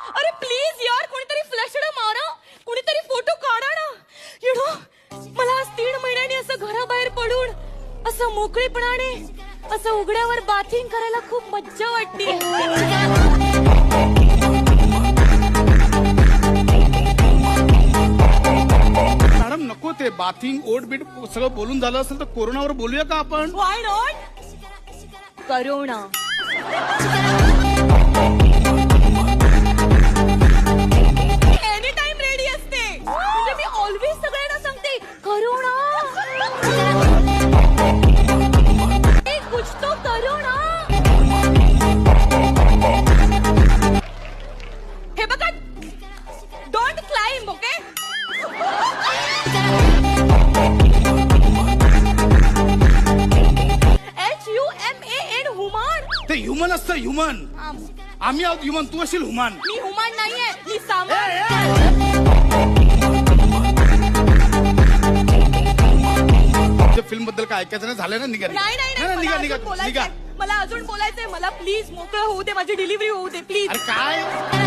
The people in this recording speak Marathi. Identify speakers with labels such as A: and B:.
A: अरे प्लीज यार कोणीतरी फ्लॅशड मारा. कोणीतरी फोटो काढा ना. यु नो मला आज तीन महिन्यांनी असं घराबाहेर पडून असं मोकळेपणाने असं उघड्यावर बाथिंग करायला खूप मज्जा वाटते.
B: मॅडम नको ते बाथिंग ओट बीट सगळं बोलून झालं असेल तर कोरोनावर बोलूया का आपण?
A: Why not corona. Don't climb okay H U M A N human
B: ते ह्युमन असतं ह्युमन आम्ही आहोत ह्युमन तू असेल ह्युमन
A: मी हुमान नाहीये मी सामान
B: फिल्मबद्दल काय ऐकायचं नाही झालं ना निघा
A: नाही नाही नाही
B: निघा
A: मला
B: निघा
A: अजून
B: निघा. निघा
A: बोलायचंय. मला अजून बोलायचंय मला प्लीज मोकळं होऊ दे माझी डिलिव्हरी होऊ दे प्लीज
B: अरे काय?